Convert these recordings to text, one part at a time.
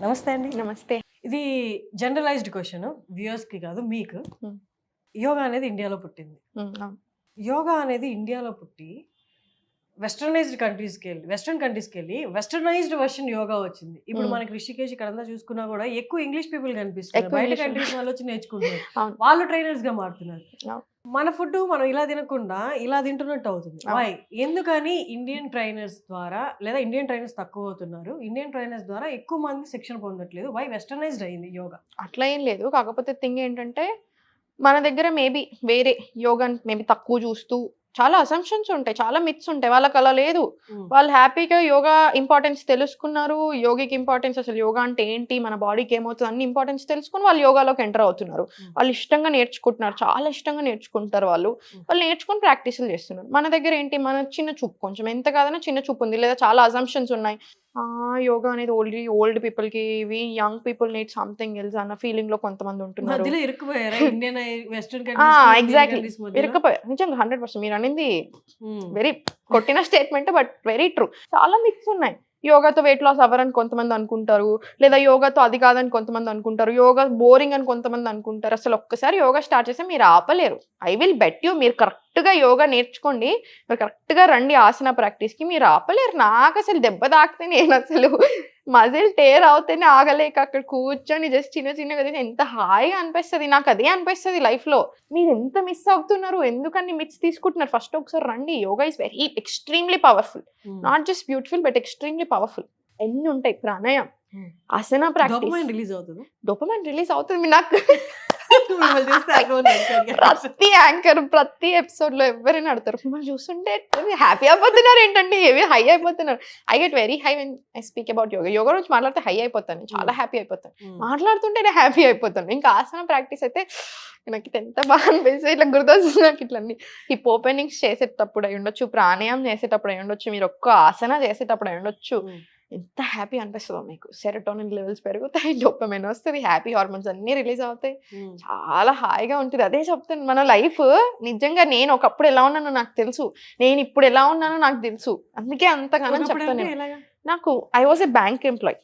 నమస్తే అండి నమస్తే ఇది జనరలైజ్డ్ క్వశ్చన్ వ్యూయర్స్కి కాదు మీకు. యోగా అనేది ఇండియాలో పుట్టింది. యోగా అనేది ఇండియాలో పుట్టి వెస్టర్నైజ్డ్ కంట్రీస్కి వెళ్ళి వెస్టర్న్ కంట్రీస్కి వెళ్ళి వెస్టర్నైజ్డ్ వర్షన్ యోగా వచ్చింది ఇప్పుడు. మనకి రిషికేష్ ఇక్కడంతా చూసుకున్నా కూడా ఎక్కువ ఇంగ్లీష్ పీపుల్ కనిపిస్తున్నారు ఎక్కువ బయట. కంట్రీస్ వాళ్ళు వచ్చి నేర్చుకుంటున్నారు. వాళ్ళు ట్రైనర్స్గా మారుతున్నారు. మన ఫుడ్ మనం ఇలా తినకుండా ఇలా తింటున్నట్టు అవుతుంది. వై ఎందుకని ఇండియన్ ట్రైనర్స్ ద్వారా లేదా ఇండియన్ ట్రైనర్స్ తక్కువ అవుతున్నారు. ఇండియన్ ట్రైనర్స్ ద్వారా ఎక్కువ మంది శిక్షణ పొందట్లేదు. వై వెస్టర్నైజ్డ్ అయింది యోగా. అట్లా ఏం లేదు. కాకపోతే థింగ్ ఏంటంటే మన దగ్గర మేబీ వేరే యోగా మేబీ తక్కువ చూస్తూ చాలా అసంప్షన్స్ ఉంటాయి చాలా మిత్స్ ఉంటాయి. వాళ్ళకి అలా లేదు. వాళ్ళు హ్యాపీగా యోగా ఇంపార్టెన్స్ తెలుసుకున్నారు. యోగికి ఇంపార్టెన్స్ అసలు యోగా అంటే ఏంటి? మన బాడీకి ఏమవుతుంది? అన్ని ఇంపార్టెన్స్ తెలుసుకుని వాళ్ళు యోగాలోకి ఎంటర్ అవుతున్నారు. వాళ్ళు ఇష్టంగా నేర్చుకుంటున్నారు. చాలా ఇష్టంగా నేర్చుకుంటారు వాళ్ళు. వాళ్ళు నేర్చుకుని ప్రాక్టీసులు చేస్తున్నారు. మన దగ్గర ఏంటి? మన చిన్న చూపు కొంచెం ఎంత కాదన్నా చిన్న చూపు ఉంది. లేదా చాలా అజంప్షన్స్ ఉన్నాయి. యోగా అనేది ఓల్డ్ ఓల్డ్ పీపుల్కి ఇవి young people need something else అన్న ఫీలింగ్లో కొంతమంది ఉంటున్నారు. ఇరుక్కుపోయారా? నిజంగా హండ్రెడ్ పర్సెంట్ మీరు అనేది వెరీ కొట్టిన స్టేట్మెంట్ బట్ వెరీ ట్రూ. చాలా మిక్స్ ఉన్నాయి. యోగాతో వెయిట్ లాస్ అవ్వరని కొంతమంది అనుకుంటారు లేదా యోగాతో అది కాదని కొంతమంది అనుకుంటారు యోగా బోరింగ్ అని కొంతమంది అనుకుంటారు. అసలు ఒక్కసారి యోగా స్టార్ట్ చేస్తే మీరు ఆపలేరు. ఐ విల్ బెట్ యూ మీరు కరెక్ట్గా యోగా నేర్చుకోండి మీరు కరెక్ట్గా రండి ఆసన ప్రాక్టీస్కి మీరు ఆపలేరు. నాకు అసలు దెబ్బ తాకితే నేను అసలు మజిల్ టేర్ అవుతేనే ఆగలేక అక్కడ కూర్చొని జస్ట్ చిన్న చిన్నగా చేసి ఎంత హాయిగా అనిపిస్తుంది నాకు అదే అనిపిస్తుంది లైఫ్లో మీరు ఎంత మిస్ అవుతున్నారు? ఎందుకని మిస్ తీసుకుంటున్నారు? ఫస్ట్ ఒకసారి రండి. Yoga is very extremely powerful not just beautiful but extremely powerful ఎన్ని ఉంటాయి ప్రాణాయామం. Hmm. ఆసన ప్రాక్టీస్ రిలీజ్ అవుతుంది? డోపమైన్ రిలీజ్ అవుతుంది నాకు. మిమ్మల్ని చూస్తే అర్థమవుతుంది. ప్రతి యాంకర్ ప్రతి ఎపిసోడ్లో ఎవరైనా అడతారు మిమ్మల్ని చూస్తుంటే హ్యాపీ అయిపోతున్నారు ఏంటంటే ఏవి హై అయిపోతున్నారు? I get very high when I speak about yoga yoga గురించి మాట్లాడితే హై అయిపోతాను. చాలా హ్యాపీ అయిపోతాను. Hmm. మాట్లాడుతుంటే నేను హ్యాపీ అయిపోతాను. ఇంకా ఆసన ప్రాక్టీస్ అయితే నాకు ఇది ఎంత బాగా అనిపిస్తుంది ఇట్లా గుర్తొస్తుంది నాకు ఇట్లా అన్ని హిప్ ఓపెనింగ్స్ చేసేటప్పుడు అయి ఉండొచ్చు ప్రాణాయామం చేసేటప్పుడు అయి ఉండొచ్చు మీరు ఒక్క ఆసన చేసేటప్పుడు అయి ఉండొచ్చు. Hmm. ఎంత హ్యాపీ అనిపిస్తుందో మీకు. సెరటోనిన్ లెవెల్స్ పెరుగుతాయి డోపమైన్ వస్తుంది హ్యాపీ హార్మోన్స్ అన్ని రిలీజ్ అవుతాయి. చాలా హాయిగా ఉంటుంది. అదే చెప్తాను మన లైఫ్ నిజంగా నేను ఒకప్పుడు ఎలా ఉన్నానో నాకు తెలుసు. నేను ఇప్పుడు ఎలా ఉన్నానో నాకు తెలుసు. అందుకే అంతగానో చెప్తాను? నాకు I was a bank employee.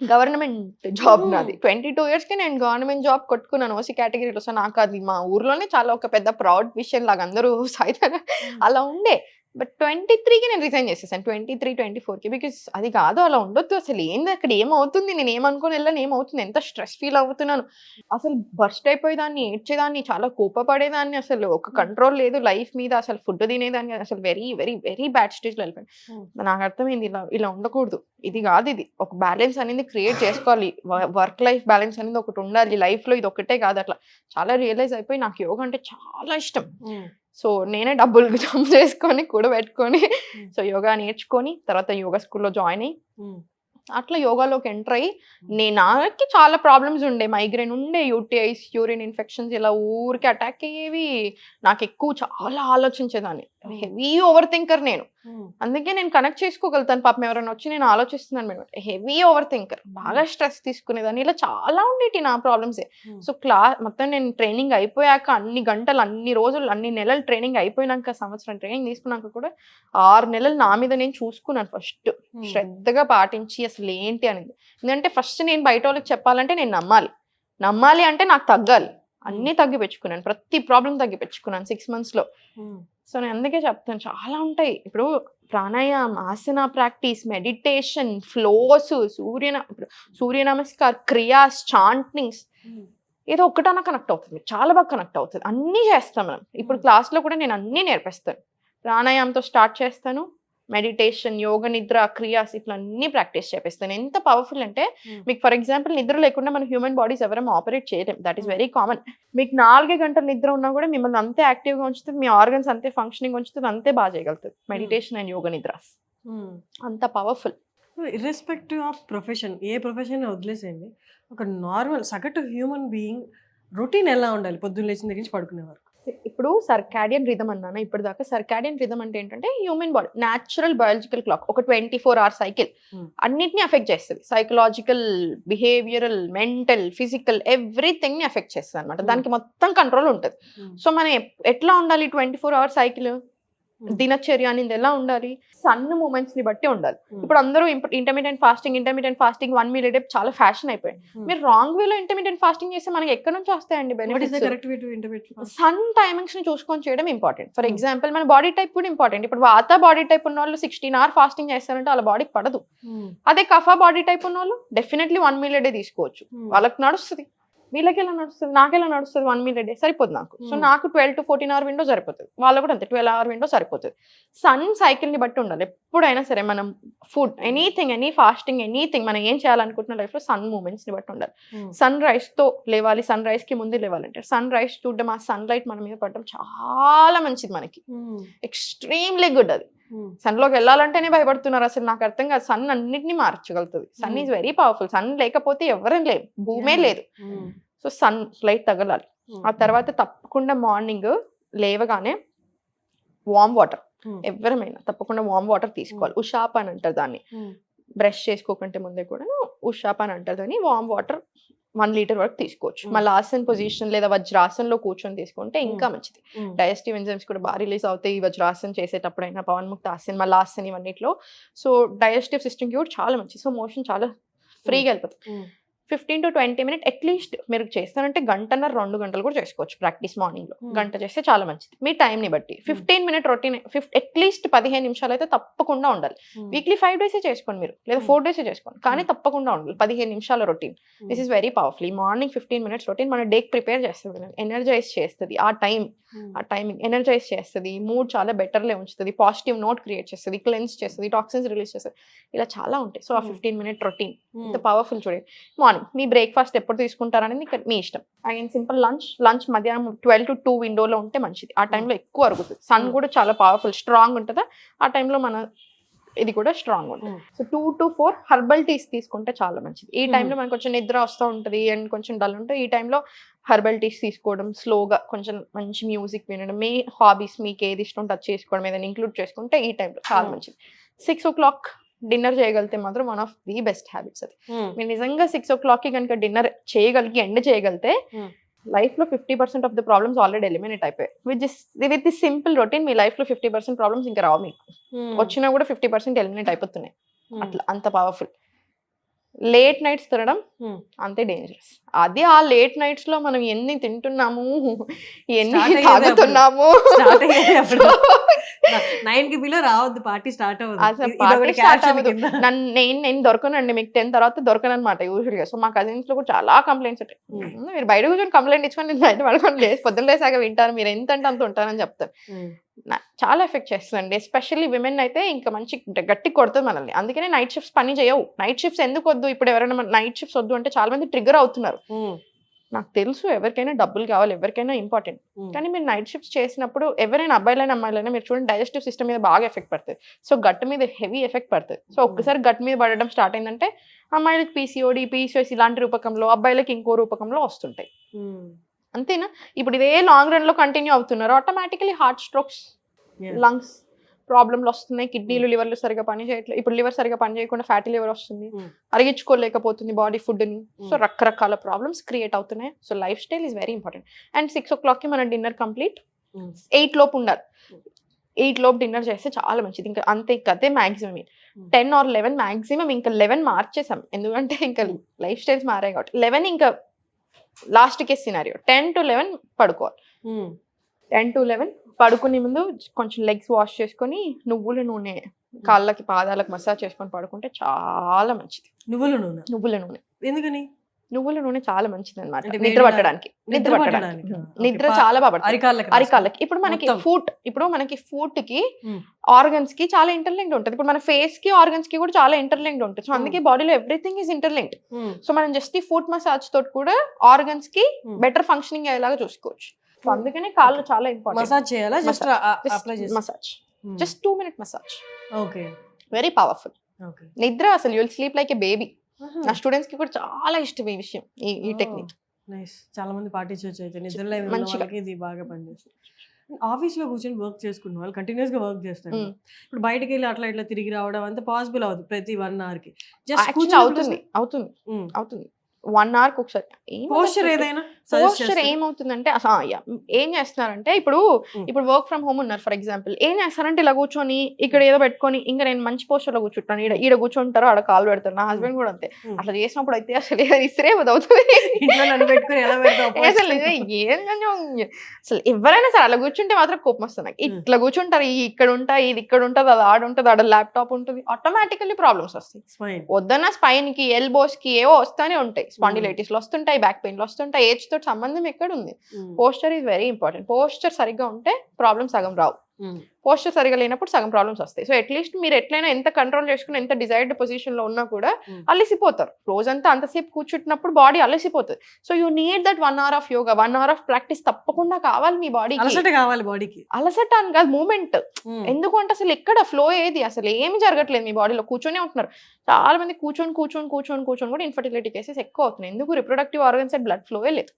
Government job. నాది. ట్వంటీ టూ ఇయర్స్కి నేను గవర్నమెంట్ జాబ్ కొట్టుకున్నాను ఓసీ కేటగిరీలో సో నాకు అది మా ఊర్లోనే చాలా ఒక పెద్ద ప్రౌడ్ విషయం లాగా అందరూ సాయితారా అలా ఉండే. బట్ ట్వంటీ త్రీకి నేను రిజైన్ చేసేసాను. ట్వంటీ త్రీ ట్వంటీ ఫోర్కి బికాస్ అది కాదు అలా ఉండొద్దు. అసలు ఏంది అక్కడ? ఏమవుతుంది? నేను ఏమనుకుని వెళ్ళాను? ఏమవుతుంది? ఎంత స్ట్రెస్ ఫీల్ అవుతున్నాను? అసలు బర్స్ట్ అయిపోయేదాన్ని ఏడ్చేదాన్ని చాలా కోపపడేదాన్ని అసలు. ఒక కంట్రోల్ లేదు లైఫ్ మీద. అసలు ఫుడ్ తినేదాన్ని. అసలు వెరీ వెరీ వెరీ బ్యాడ్ స్టేజ్లో వెళ్ళిపోయాను. Hmm. నాకు అర్థమైంది ఇలా ఇలా ఉండకూడదు. ఇది కాదు ఇది. ఒక బ్యాలెన్స్ అనేది క్రియేట్ చేసుకోవాలి. వర్క్ లైఫ్ బ్యాలెన్స్ అనేది ఒకటి ఉండాలి. Life లో ఇది ఒకటే కాదు అట్లా. చాలా రియలైజ్ అయిపోయి నాకు యోగా అంటే చాలా ఇష్టం. Hmm. సో నేనే డబ్బులు జమ చేసుకొని కూడబెట్టుకొని. సో యోగా నేర్చుకొని తర్వాత యోగా స్కూల్లో జాయిన్ అయ్యి. అట్లా యోగాలోకి ఎంటర్ అయ్యి నేను నాకు చాలా ప్రాబ్లమ్స్ ఉండే. మైగ్రేన్ ఉండే యూటీఐస్ యూరిన్ ఇన్ఫెక్షన్స్ ఇలా ఊరికి అటాక్ అయ్యేవి నాకు ఎక్కువ చాలా ఆలోచించేదాన్ని. హెవీ ఓవర్ థింకర్ నేను. అందుకే నేను కనెక్ట్ చేసుకోగలుగుతాను. పాపం ఎవరైనా వచ్చి నేను ఆలోచిస్తున్నాను మేడం. హెవీ ఓవర్ థింకర్ బాగా స్ట్రెస్ తీసుకునేదాన్ని. ఇలా చాలా ఉండేటి నా ప్రాబ్లమ్సే. సో క్లా మొత్తం నేను ట్రైనింగ్ అయిపోయాక అన్ని గంటలు అన్ని రోజులు అన్ని నెలలు ట్రైనింగ్ అయిపోయినాక సంవత్సరం ట్రైనింగ్ తీసుకున్నాక కూడా ఆరు నెలలు నా మీద నేను చూసుకున్నాను ఫస్ట్. శ్రద్ధగా పాటించి అసలు ఏంటి అనేది ఎందుకంటే ఫస్ట్ నేను బయట వాళ్ళకి చెప్పాలంటే నేను నమ్మాలి. నమ్మాలి అంటే నాకు తగ్గాలి. అన్నీ తగ్గి పెంచుకున్నాను ప్రతి ప్రాబ్లం తగ్గి పెంచుకున్నాను సిక్స్ మంత్స్లో. సో నేను అందుకే చెప్తాను చాలా ఉంటాయి. ఇప్పుడు ప్రాణాయామం asana practice meditation flows Surya ఇప్పుడు సూర్య నమస్కార్ క్రియాస్ చాంట్నింగ్స్. ఏదో ఒక్కటన్నా కనెక్ట్ అవుతుంది. చాలా బాగా కనెక్ట్ అవుతుంది. అన్నీ చేస్తాం మనం. ఇప్పుడు. క్లాస్లో కూడా నేను అన్నీ నేర్పిస్తాను. ప్రాణాయామంతో స్టార్ట్ చేస్తాను. మెడిటేషన్ యోగ నిద్ర క్రియాస్ ఇట్లా అన్ని ప్రాక్టీస్ చేపిస్తాను. ఎంత పవర్ఫుల్ అంటే Hmm. మీకు ఫర్ ఎగ్జాంపుల్ నిద్ర లేకుండా మన హ్యూమన్ బాడీస్ ఎవరైనా ఆపరేట్ చేయలేం. దట్ ఈస్ వెరీ కామన్ మీకు నాలుగే గంటల నిద్ర ఉన్నా కూడా మిమ్మల్ని అంతే యాక్టివ్గా ఉంచుతుంది మీ ఆర్గన్స్ అంతే ఫంక్షనింగ్ ఉంచుతుంది అంతే బాగా చేయగలుగుతుంది మెడిటేషన్ అండ్ యోగ నిద్రాస్. అంత పవర్ఫుల్ ఇర్రెస్పెక్టివ్ ఆఫ్ ప్రొఫెషన్ ఏ ప్రొఫెషన్ వదిలేసేయండి. ఒక నార్మల్ సగటు హ్యూమన్ బీయింగ్ రొటీన్ ఎలా ఉండాలి? పొద్దున్న లేచిన దగ్గర నుంచి పడుకునే వరకు. ఇప్పుడు సర్కాడియన్ రిథమ్ అన్నాను? ఇప్పటిదాకా సర్కాడియన్ రిథమ్ అంటే ఏంటంటే human body natural biological clock ఒక ట్వంటీ ఫోర్ అవర్ సైకిల్. అన్నిటిని అఫెక్ట్ చేస్తుంది. సైకలాజికల్ బిహేవియరల్ మెంటల్ ఫిజికల్ ఎవ్రీథింగ్ని అఫెక్ట్ చేస్తుంది అనమాట Hmm. దానికి మొత్తం కంట్రోల్ ఉంటుంది. సో మనం ఎట్లా ఉండాలి ట్వంటీ ఫోర్ అవర్ సైకిల్ దినచర్య అనేది ఎలా ఉండాలి? సన్ మూమెంట్స్ని బట్టి ఉండాలి. Hmm. ఇప్పుడు అందరూ intermediate fasting intermediate fasting one meal day చాలా ఫ్యాషన్ అయిపోయింది Hmm. మీరు రాంగ్ వేలో ఇంటర్మీడియట్ ఫాస్టింగ్ చేస్తే మనకి ఎక్కడ నుంచి వస్తాయండి బెనిఫిట్స్ సన్ టైమింగ్స్ని చూసుకొని చేయడం ఇంపార్టెంట్ ఫర్ Hmm. ఎగ్జాంపుల్ మన బాడీ టైప్ కూడా ఇంపార్టెంట్ ఇప్పుడు వాత బాడీ టైప్ ఉన్న వాళ్ళు సిక్స్టీన్ అవర్ ఫాస్టింగ్ చేస్తారంటే వాళ్ళ బాడీకి పడదు. అదే కఫా బాడీ టైప్ ఉన్న వాళ్ళు డెఫినెట్లీ వన్ మీల్ డే తీసుకోవచ్చు. వాళ్ళకి నడుస్తుంది. వీళ్ళకి ఎలా నడుస్తుంది? నాకు ఎలా నడుస్తుంది? వన్ మీల్ డే సరిపోతుంది నాకు. So Hmm. నాకు twelve to fourteen hour window సరిపోతుంది. వాళ్ళకు కూడా అంతే ట్వెల్వ్ అవర్ విండో సరిపోతుంది. సన్ సైకిల్ని బట్టి ఉండాలి. ఎప్పుడైనా సరే మనం food anything any fasting anything మనం ఏం చేయాలనుకుంటున్న లైఫ్లో సన్ మూమెంట్స్ని బట్టి ఉండాలి. సన్ రైజ్తో లేవాలి సన్ రైజ్కి ముందు లేవాలంటే సన్ రైజ్ చూడడం ఆ సన్ లైట్ మన మీద పడడం చాలా మంచిది మనకి. ఎక్స్ట్రీమ్లీ గుడ్ అది. సన్లోకి వెళ్ళాలంటేనే భయపడుతున్నారు అసలు. నాకు అర్థం కాదు. సన్ అన్నిటిని మార్చగలుగుతుంది. Sun is very powerful. Sun లేకపోతే ఎవరేం లేదు భూమే లేదు. సో సన్ లైట్ తగలాలి. ఆ తర్వాత తప్పకుండా మార్నింగ్ లేవగానే వామ్ వాటర్. ఎవరమైనా తప్పకుండా వామ్ వాటర్ తీసుకోవాలి. ఉషాప్ అని అంటారు దాన్ని. బ్రష్ చేసుకోకుంటే ముందే కూడా ఉషాప్ అని అంటారు దాన్ని. వామ్ వాటర్ వన్ లీటర్ వరకు తీసుకోవచ్చు. Hmm. మళ్ళీ ఆసన్ పొజిషన్ లేదా వజ్రాసన్లో కూర్చొని తీసుకుంటే ఇంకా మంచిది. డైజెస్టివ్ ఎంజైమ్స్ కూడా బాగా రిలీజ్ అవుతాయి ఈ వజ్రాసన్ చేసేటప్పుడైనా పవన్ముక్త ఆసన్ మళ్ళీ ఆసన్ ఇవన్నిట్లో. సో డైజెస్టివ్ సిస్టమ్కి కూడా చాలా మంచిది సో మోషన్ చాలా ఫ్రీగా వెళ్ళిపోతుంది fifteen to twenty minute at least మీరు చేస్తారంటే గంటన్నర రెండు గంటలు కూడా చేసుకోవచ్చు ప్రాక్టీస్ మార్నింగ్లో. Hmm. గంట చేస్తే చాలా మంచిది. మీ time ని బట్టి. Fifteen minute routine fif at least పదిహేను నిమిషాలు అయితే తప్పకుండా ఉండాలి. వీక్లీ ఫైవ్ డేసే చేసుకోండి మీరు. లేదా Hmm. ఫోర్ డేసే చేసుకోండి. కానీ Hmm. తప్పకుండా ఉండాలి. పదిహేను నిమిషాల routine this is very powerful ఈ మార్నింగ్ ఫిఫ్టీన్ మినిట్స్ రొటీన్ మన డేక్ ప్రిపేర్ చేస్తుంది. ఎనర్జైజ్ చేస్తుంది. ఆ టైం ఆ టైమింగ్ ఎనర్జైజ్ చేస్తుంది. మూడ్ చాలా బెటర్లే ఉంచుతుంది. పాజిటివ్ నోట్ క్రియేట్ చేస్తుంది. క్లెన్స్ చేస్తుంది. టాక్సిన్స్ రిలీజ్ చేస్తుంది. ఇలా చాలా ఉంటాయి. సో ఆ Hmm. ఫిఫ్టీన్ మినిట్ రొటీన్ ఇంత పవర్ఫుల్ చూడండి. మార్నింగ్ మీ బ్రేక్ఫాస్ట్ ఎప్పుడు తీసుకుంటారనేది ఇక్కడ మీ ఇష్టం. అగైన్ సింపుల్ లంచ్ లంచ్ మధ్యాహ్నం ట్వెల్వ్ టు టూ విండోలో ఉంటే మంచిది. ఆ టైంలో ఎక్కువ అరుగుతుంది. Sun Hmm. కూడా చాలా పవర్ఫుల్ స్ట్రాంగ్ ఉంటుందా? ఆ టైంలో మన ఇది కూడా స్ట్రాంగ్ ఉంటుంది. So two to four herbal teas తీసుకుంటే చాలా మంచిది. ఈ Hmm. టైంలో మనకు కొంచెం నిద్ర వస్తూ ఉంటుంది అండ్ కొంచెం డల్ ఉంటుంది ఈ టైంలో హర్బల్ టీస్ తీసుకోవడం స్లోగా కొంచెం మంచి మ్యూజిక్ వినడం మీ హాబీస్ మీకు ఏది ఇష్టం టచ్ చేసుకోవడం ఏదైనా ఇంక్లూడ్ చేసుకుంటే ఈ టైంలో చాలా Hmm. మంచిది. సిక్స్ ఓ క్లాక్ డిన్నర్ చేయగలిగితే మాత్రం one of the best habits అది. మీరు నిజంగా సిక్స్ ఓ క్లాక్కి కనుక డిన్నర్ చేయగలిగి ఎండ్ చేయగలిగితే Hmm. లైఫ్లో fifty percent of the problems already eliminate అయిపోయాయి. With with this simple routine మీ లైఫ్లో ఫిఫ్టీ పర్సెంట్ ప్రాబ్లమ్స్ ఇంకా రావు మీకు. వచ్చినా కూడా ఫిఫ్టీ పర్సెంట్ ఎలిమినేట్ అయిపోతున్నాయి. అట్లా అంత పవర్ఫుల్ లేట్ నైట్స్ తినడం. అంతే డేంజరస్ అది ఆ లేట్ నైట్స్లో మనం ఎన్ని తింటున్నాము ఎన్ని. తాగుతున్నాము. నైన్కి బిలో రావద్దు పార్టీ స్టార్ట్ అవ్వదు. నన్ను నేను నేను దొరకనండి మీకు టెన్ తర్వాత దొరకను అనమాట యూజువల్గా సో మా కజిన్స్లో కూడా చాలా కంప్లైంట్స్ ఉంటాయి. మీరు బయట కూర్చొని కంప్లైంట్ ఇచ్చుకొని నేను బయట పడుకొని లేసి పొద్దున్న లేసాక వింటారు మీరు ఎంత అంటే అంత ఉంటారని చెప్తారు చాలా ఎఫెక్ట్ చేస్తుందండి. ఎస్పెషల్లీ విమెన్ అయితే ఇంకా మంచి గట్టి కొడుతుంది మనల్ని. అందుకనే నైట్ షిఫ్ట్స్ పని చేయవు. నైట్ షిఫ్ట్స్ ఎందుకు వద్దు? ఇప్పుడు ఎవరైనా నైట్ షిఫ్ట్స్ వద్దు అంటే చాలా మంది ట్రిగర్ అవుతున్నారు. నాకు తెలుసు ఎవరికైనా డబ్బులు కావాలి ఎవరికైనా ఇంపార్టెంట్. కానీ మీరు నైట్ షిఫ్ట్స్ చేసినప్పుడు ఎవరైనా అబ్బాయిలైనా అమ్మాయిలైనా మీరు చూడండి డైజెస్టివ్ సిస్టమ్ మీద బాగా ఎఫెక్ట్ పడుతుంది. సో గట్ మీద హెవీ ఎఫెక్ట్ పడుతుంది. సో ఒక్కసారి గట్ మీద పడడం స్టార్ట్ అయిందంటే అమ్మాయిలకి పీసీఓడి పీసీఎస్ ఇలాంటి రూపకంలో అబ్బాయిలకి ఇంకో రూపకంలో వస్తుంటాయి. అంతేనా? ఇప్పుడు ఇదే లాంగ్ రన్లో కంటిన్యూ అవుతున్నారు. ఆటోమేటికలీ హార్ట్ స్ట్రోక్స్ లంగ్స్ ప్రాబ్లమ్లు వస్తున్నాయి. కిడ్నీలు లివర్లు సరిగా పని చేయట్లేదు ఇప్పుడు లివర్ సరిగా పని చేయకుండా ఫ్యాటీ లివర్ వస్తుంది. Hmm. అరిగించుకోలేకపోతుంది బాడీ ఫుడ్ని సో Hmm. రకరకాల ప్రాబ్లమ్స్ క్రియేట్ అవుతున్నాయి. So lifestyle is very important and six o క్లాక్కి మన డిన్నర్ కంప్లీట్ ఎయిట్ లోపు ఉండాలి. ఎయిట్ లోపు డిన్నర్ చేస్తే చాలా మంచిది. ఇంకా అంతే ఇంకా అదే maximum Hmm. Ten or eleven maximum ఇంకా లెవెన్ మార్చేసాం. ఎందుకంటే ఇంకా లైఫ్ స్టైల్స్ మారాయి కాబట్టి. లెవెన్ ఇంకా last case scenario ten to eleven పడుకోవాలి. టెన్ టు లెవెన్ పడుకునే ముందు కొంచెం లెగ్స్ వాష్ చేసుకొని నువ్వుల నూనె కాళ్ళకి పాదాలకు మసాజ్ చేసుకొని పడుకుంటే చాలా మంచిది. నువ్వులు నూనె. నువ్వుల నూనె. ఎందుకని? నువ్వుల నూనె చాలా మంచిది అనమాట నిద్ర పట్టడానికి. నిద్ర పట్టడానికి. నిద్ర చాలా బాగా పడుతుంది. అరికాళ్ళకి ఇప్పుడు మనకి. ఫుట్ ఇప్పుడు మనకి ఫుట్కి. ఆర్గన్స్కి చాలా ఇంటర్లింక్డ్ ఉంటుంది. ఇప్పుడు మన ఫేస్కి ఆర్గన్స్కి కూడా చాలా ఇంటర్లింక్డ్ ఉంటుంది. సో అందుకే బాడీలో ఎవ్రీథింగ్ ఇస్ ఇంటర్లింక్డ్. సో మనం జస్ట్ ఈ ఫుట్ మసాజ్ తోటి కూడా ఆర్గన్స్కి. బెటర్ ఫంక్షనింగ్ అయ్యేలాగా చూసుకోవచ్చు. సో అందుకనే కాళ్ళు చాలా ఇంపార్టెంట్. మసాజ్ చేయాలా? Just massage. Just two minute massage. Okay. Very powerful నిద్ర అసలు you'll sleep like a baby నా స్టూడెంట్స్కి కూడా చాలా ఇష్టం ఈ విషయం ఈ టెక్నిక్ నైస్ చాలా మంది పాటించవచ్చు అయితే మంచిగా. ఇది బాగా పనిచేస్తుంది. ఆఫీస్లో కూర్చొని వర్క్ చేసుకున్న వాళ్ళు కంటిన్యూస్గా వర్క్ చేస్తారు. ఇప్పుడు బయటకి వెళ్ళి అట్లా ఇట్లా తిరిగి రావడం అంతా పాసిబుల్ అవుతుంది ప్రతి వన్ అవర్కి. జస్ట్ అవుతుంది అవుతుంది అవుతుంది. వన్ అవర్ ఒకసారి. పోస్చర్. ఏదైనా పోస్చర్. ఏమవుతుందంటే. ఏం చేస్తున్నారంటే ఇప్పుడు. ఇప్పుడు వర్క్ ఫ్రమ్ హోమ్ ఉన్నారు ఫర్ ఎగ్జాంపుల్ ఏం చేస్తారంటే ఇలా కూర్చొని ఇక్కడ ఏదో పెట్టుకొని ఇంకా నేను మంచి పోస్టర్లో కూర్చుంటాను ఈడ ఈడ కూర్చుంటారు ఆడ కాలు పెడతారు నా హస్బెండ్ కూడా అంతే. అట్లా చేసినప్పుడు అయితే అసలు ఇసిరే అవుతుంది అసలు ఏం కొంచెం అసలు ఎవరైనా సరే అలా కూర్చుంటే మాత్రం కోపం వస్తుంది నాకు. ఇట్లా కూర్చుంటారు ఈ ఇక్కడ ఉంటాయి ఇది ఇక్కడ ఉంటుంది అది ఆడ ఉంటుంది ఆడ ల్యాప్టాప్ ఉంటుంది ఆటోమేటికల్లీ ప్రాబ్లమ్స్ వస్తాయి. వద్దన్న స్పైన్కి ఎల్బోస్కి ఏవో వస్తానే ఉంటాయి స్పాండిలైటిస్ వస్తుంటాయి బ్యాక్ పెయిన్ వస్తుంటాయి ఏజ్ తోటి సంబంధం ఎక్కడ ఉంది. Posture is very important posture సరిగ్గా ఉంటే ప్రాబ్లమ్ సగం రావు. పోస్టర్ సరిగా లేనప్పుడు సగం ప్రాబ్లమ్స్ వస్తాయి. సో అట్లీస్ట్ మీరు ఎట్లయినా ఎంత కంట్రోల్ చేసుకుని ఎంత డిజైర్డ్ పొజిషన్లో ఉన్నా కూడా. అలసిపోతారు. రోజంతా అంతసేపు కూర్చుంటున్నప్పుడు body అలసిపోతుంది. So you need that one hour of yoga one hour of practice తప్పకుండా కావాలి మీ బాడీకి. అలసట కావాలి బాడీకి. అలసట అని కాదు మూమెంట్. ఎందుకు అంటే అసలు ఎక్కడ ఫ్లో ఏది? అసలు ఏమి జరగట్లేదు మీ బాడీలో. కూర్చొనే ఉంటున్నారు. చాలా మంది కూర్చొని కూర్చొని కూర్చొని కూర్చొని కూడా ఇన్ఫర్టిలిటీ కేసెస్ ఎక్కువ అవుతున్నాయి. ఎందుకు? రిప్రొడక్టివ్ ఆర్గన్స్ అండ్ బ్లడ్ ఫ్లోయే లేదు.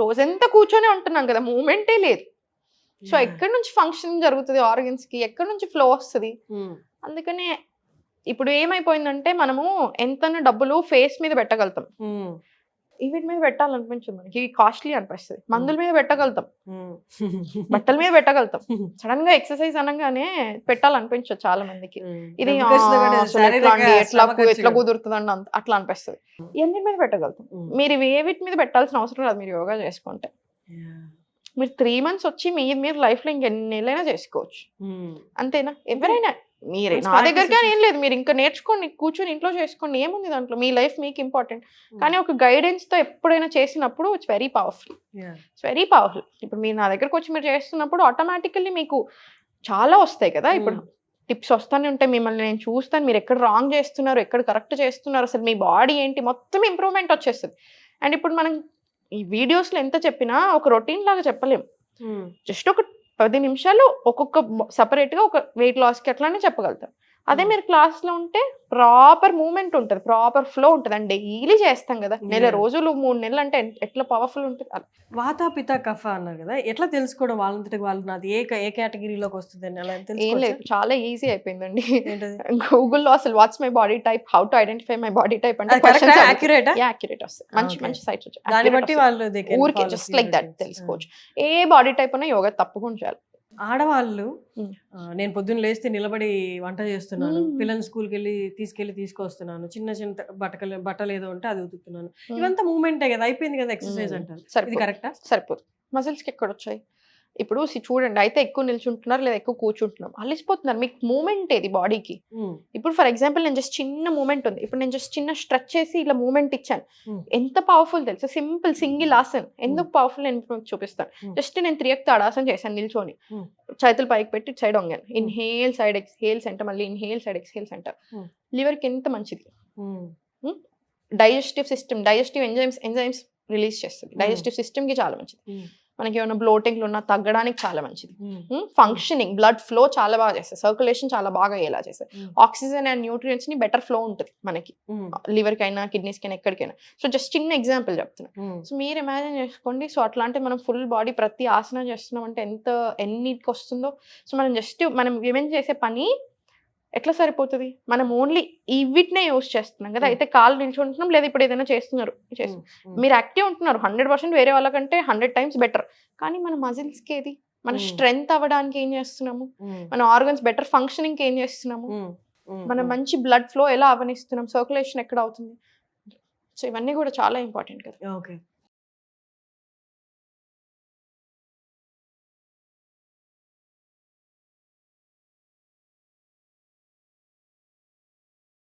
రోజంతా కూర్చొనే ఉంటున్నాం కదా మూమెంటే లేదు. సో ఎక్కడి నుంచి ఫంక్షన్ జరుగుతుంది ఆర్గన్స్కి? ఎక్కడి నుంచి ఫ్లో వస్తుంది? అందుకనే ఇప్పుడు ఏమైపోయిందంటే మనము ఎంత డబ్బులు ఫేస్ మీద పెట్టగలుగుతాం. వీటి మీద పెట్టాలనిపించదు మనకి. కాస్ట్లీ అనిపిస్తుంది. మందుల మీద పెట్టగలుగుతాం. బట్టల మీద పెట్టగలుగుతాం. సడన్గా ఎక్సర్సైజ్ అనగానే పెట్టాలనిపించదు చాలా మందికి. ఇది ఎట్లా అండి, ఎట్లా కుదురుతుందండి? అంత అట్లా అనిపిస్తుంది. ఎన్ని మీద పెట్టగలుగుతాం. మీరు ఇవి ఏ వీటి మీద పెట్టాల్సిన అవసరం లేదు. మీరు యోగా చేసుకుంటే. మీరు త్రీ మంత్స్ వచ్చి మీ మీరు లైఫ్లో ఇంకెన్ని నెలలైనా చేసుకోవచ్చు అంతేనా? ఎవరైనా మీరే. నా దగ్గరగా ఏం. లేదు. మీరు ఇంకా నేర్చుకోండి. కూర్చొని ఇంట్లో చేసుకోండి. ఏముంది దాంట్లో? మీ లైఫ్ మీకు ఇంపార్టెంట్ కానీ ఒక గైడెన్స్తో ఎప్పుడైనా చేసినప్పుడు it's very powerful it's very powerful ఇప్పుడు మీరు నా దగ్గరకు వచ్చి మీరు చేస్తున్నప్పుడు ఆటోమేటికల్లీ మీకు చాలా వస్తాయి కదా? ఇప్పుడు టిప్స్ వస్తానే ఉంటాయి. మిమ్మల్ని నేను చూస్తాను. మీరు ఎక్కడ రాంగ్ చేస్తున్నారు? ఎక్కడ కరెక్ట్ చేస్తున్నారు? అసలు మీ బాడీ ఏంటి? మొత్తం ఇంప్రూవ్మెంట్ వచ్చేస్తుంది. అండ్ ఇప్పుడు మనం ఈ వీడియోస్లో ఎంత చెప్పినా ఒక రొటీన్ లాగా చెప్పలేం. జస్ట్ ఒక పది నిమిషాలు ఒక్కొక్క సపరేట్గా ఒక వెయిట్ లాస్కి అట్లానే చెప్పగలుగుతారు అదే. మీరు క్లాస్లో ఉంటే ప్రాపర్ మూమెంట్ ఉంటుంది ప్రాపర్ ఫ్లో ఉంటుంది అండ్ డైలీ చేస్తాం కదా నెల. రోజులు మూడు నెలలు అంటే ఎట్లా పవర్ఫుల్ ఉంటుంది అలా. వాత పిత కఫ అన్నారు కదా ఎట్లా తెలుసుకోవడం వాళ్ళంతటికి వాళ్ళు నాది ఏ ఏ కేటగిరీలోకి వస్తుంది అని అలా ఏం? లేదు చాలా ఈజీ అయిపోయిందండి? గూగుల్లో అసలు what's my body type how to identify my body type అంటే ఆ? యాక్యురేట్ వస్తాయి మంచి. మంచి సైట్స్ వచ్చాయి దాన్ని బట్టి. వాళ్ళు ఊరికే జస్ట్ లైక్ దట్. తెలుసుకోవచ్చు ఏ బాడీ టైప్ ఉన్నా యోగా తప్పకుండా చేయాలి ఆడవాళ్ళు నేను పొద్దున్న లేస్తే నిలబడి వంట చేస్తున్నాను. పిల్లల్ని స్కూల్కి వెళ్ళి తీసుకెళ్ళి తీసుకొస్తున్నాను. చిన్న చిన్న బట్టలు బట్టలు ఏదో ఉంటే అది ఉతుకుతున్నాను. ఇవంతా మూమెంటే కదా అయిపోయింది కదా ఎక్సర్సైజ్. అంటారు. ఇది కరెక్టా? సరిపోదు. మజిల్స్కి ఎక్కడ వచ్చాయి ఇప్పుడు చూడండి అయితే ఎక్కువ నిల్చుంటున్నారు లేదా ఎక్కువ కూర్చుంటున్నారు. అలిసిపోతున్నారు. మీకు మూమెంట్ ఏది బాడీకి? ఇప్పుడు ఫర్ ఎగ్జాంపుల్ నేను జస్ట్ చిన్న మూమెంట్ ఉంది. ఇప్పుడు నేను జస్ట్ చిన్న స్ట్రెచ్ చేసి ఇలా మూమెంట్ ఇచ్చాను. ఎంత పవర్ఫుల్ తెలుసు? సింపుల్ సింగిల్ ఆసన్. ఎందుకు పవర్ఫుల్ నేను చూపిస్తాను. జస్ట్ నేను త్రియక్ తాడాసన్ చేశాను నిల్చొని. చేతులు పైకి పెట్టి సైడ్ వంగాను. ఇన్హేల్ సైడ్ ఎక్స్హేల్ సెంటర్ మళ్ళీ inhale side exhale centre. Hmm. లివర్కి ఎంత మంచిది? Digestive system digestive enzymes enzymes release చేస్తుంది. డైజెస్టివ్ సిస్టమ్కి చాలా మంచిది. మనకి ఏమైనా బ్లోటింగ్లు ఉన్నా తగ్గడానికి చాలా మంచిది. ఫంక్షనింగ్ బ్లడ్ ఫ్లో చాలా బాగా చేస్తుంది సర్క్యులేషన్ చాలా బాగా అయ్యేలా Hmm. ఆక్సిజన్ అండ్ న్యూట్రియంట్స్ని బెటర్ ఫ్లో ఉంటుంది మనకి. లివర్ కైనా కిడ్నీస్ కైనా ఎక్కడికైనా. సో జస్ట్ చిన్న ఎగ్జాంపుల్ చెప్తున్నా. సో మీరు ఇమాజిన్ చేసుకోండి. సో అట్లాంటి మనం ఫుల్ బాడీ ప్రతి ఆసనం చేస్తున్నాం అంటే ఎంత ఎన్నిటికి వస్తుందో. సో మనం జస్ట్ మనం విమెన్ చేసే పని? ఎట్లా సరిపోతుంది? మనం ఓన్లీ ఈ వీటినే యూస్ చేస్తున్నాం కదా. అయితే కాళ్ళు నిల్చుంటున్నాం లేదా ఇప్పుడు ఏదైనా చేస్తున్నారు చేస్తున్నారు మీరు యాక్టివ్ ఉంటున్నారు హండ్రెడ్ పర్సెంట్ వేరే వాళ్ళకంటే హండ్రెడ్ టైమ్స్ బెటర్ కానీ మన మజిల్స్కి ఏది? మన. స్ట్రెంగ్త్ అవ్వడానికి ఏం చేస్తున్నాము? మన ఆర్గన్స్ బెటర్ ఫంక్షనింగ్ ఏం చేస్తున్నాము? మన మంచి బ్లడ్ ఫ్లో ఎలా అవనిస్తున్నాం? సర్క్యులేషన్ ఎక్కడ అవుతుంది? సో ఇవన్నీ కూడా చాలా ఇంపార్టెంట్ కదా. ఓకే.